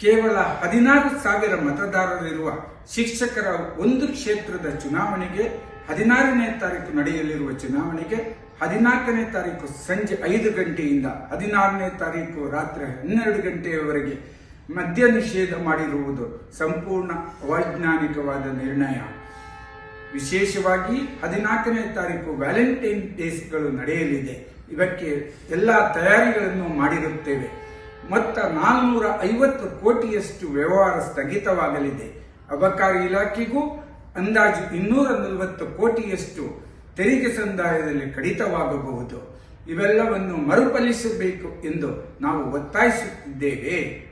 ಕೇವಲ ಹದಿನಾರು ಸಾವಿರ ಮತದಾರರಿರುವ ಶಿಕ್ಷಕರ ಒಂದು ಕ್ಷೇತ್ರದ ಚುನಾವಣೆಗೆ ಹದಿನಾರನೇ ತಾರೀಕು ನಡೆಯಲಿರುವ ಚುನಾವಣೆಗೆ ಹದಿನಾಲ್ಕನೇ ತಾರೀಕು ಸಂಜೆ ಐದು ಗಂಟೆಯಿಂದ ಹದಿನಾರನೇ ತಾರೀಕು ರಾತ್ರಿ ಹನ್ನೆರಡು ಗಂಟೆಯವರೆಗೆ ಮದ್ಯ ನಿಷೇಧ ಮಾಡಿರುವುದು ಸಂಪೂರ್ಣ ಅವೈಜ್ಞಾನಿಕವಾದ ನಿರ್ಣಯ. ವಿಶೇಷವಾಗಿ ಹದಿನಾಲ್ಕನೇ ತಾರೀಕು ವ್ಯಾಲೆಂಟೈನ್ ಡೇಸ್ಗಳು ನಡೆಯಲಿದೆ. ಇವಕ್ಕೆ ಎಲ್ಲ ತಯಾರಿಗಳನ್ನು ಮಾಡಿರುತ್ತೇವೆ. ಮೊತ್ತ ನಾನ್ನೂರ ಐವತ್ತು ಕೋಟಿಯಷ್ಟು ವ್ಯವಹಾರ ಸ್ಥಗಿತವಾಗಲಿದೆ. ಅಬಕಾರಿ ಇಲಾಖೆಗೂ ಅಂದಾಜು ಇನ್ನೂರ ನಲವತ್ತು ಕೋಟಿಯಷ್ಟು ತೆರಿಗೆ ಸಂದಾಯದಲ್ಲಿ ಕಡಿತವಾಗಬಹುದು. ಇವೆಲ್ಲವನ್ನು ಮರುಪಲಿಸಬೇಕು ಎಂದು ನಾವು ಒತ್ತಾಯಿಸುತ್ತಿದ್ದೇವೆ.